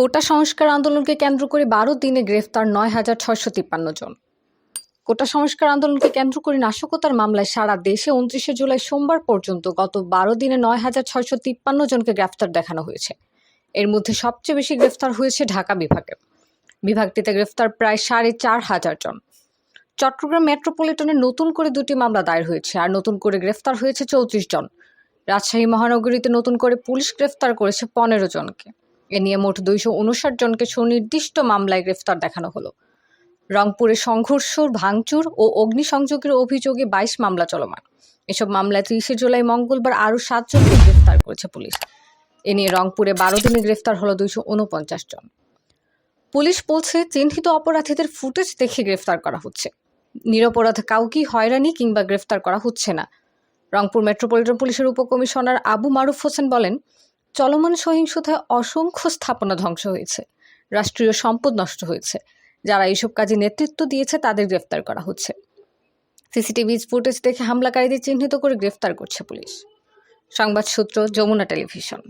কোটা সংস্কার আন্দোলনকে কেন্দ্র করে বারো দিনে গ্রেফতার নয় হাজার ছয়শো তিপ্পান্ন জন। কোটা সংস্কার আন্দোলনকে কেন্দ্র করে নাশকতার মামলায় সারা দেশে উনত্রিশে জুলাই সোমবার পর্যন্ত গত বারো দিনে নয় হাজার ছয়শো তিপ্পান্ন জনকে গ্রেফতার দেখানো হয়েছে। এর মধ্যে সবচেয়ে বেশি গ্রেফতার হয়েছে ঢাকা বিভাগে। বিভাগটিতে গ্রেফতার প্রায় সাড়ে চার হাজার জন। চট্টগ্রাম মেট্রোপলিটনে নতুন করে দুটি মামলা দায়ের হয়েছে আর নতুন করে গ্রেফতার হয়েছে চৌত্রিশ জন। রাজশাহী মহানগরীতে নতুন করে পুলিশ গ্রেফতার করেছে পনেরো জনকে। এ নিয়ে মোট দুইশো উনষাট জনকে সুনির্দিষ্ট মামলায় গ্রেফতার দেখানো হলো। রংপুরে সংঘর্ষ, ভাঙচুর ও অগ্নিসংযোগের অভিযোগে বাইশ মামলা চলমান। এসব মামলায় ত্রিশে জুলাই মঙ্গলবার আরও সাতজনকে গ্রেফতার করেছে পুলিশ। এ নিয়ে রংপুরে বারো দিনে গ্রেফতার হলো দুইশো উনপঞ্চাশ জন। পুলিশ বলছে, চিহ্নিত অপরাধীদের ফুটেজ দেখে গ্রেফতার করা হচ্ছে। নিরপরাধ কাউকেই হয়রানি কিংবা গ্রেফতার করা হচ্ছে না। রংপুর মেট্রোপলিটন পুলিশের উপকমিশনার আবু মারুফ হোসেন বলেন চলমান সহিংসতায় অসংখ্য স্থাপনা ধ্বংস হয়েছে, রাষ্ট্রীয় সম্পদ নষ্ট হয়েছে, যারা এইসব কাজে নেতৃত্ব দিয়েছে তাদের গ্রেফতার করা হচ্ছে। সিসিটিভি ফুটেজ দেখে হামলাকারীদের চিহ্নিত করে গ্রেফতার করছে পুলিশ। সংবাদ সূত্র যমুনা টেলিভিশন।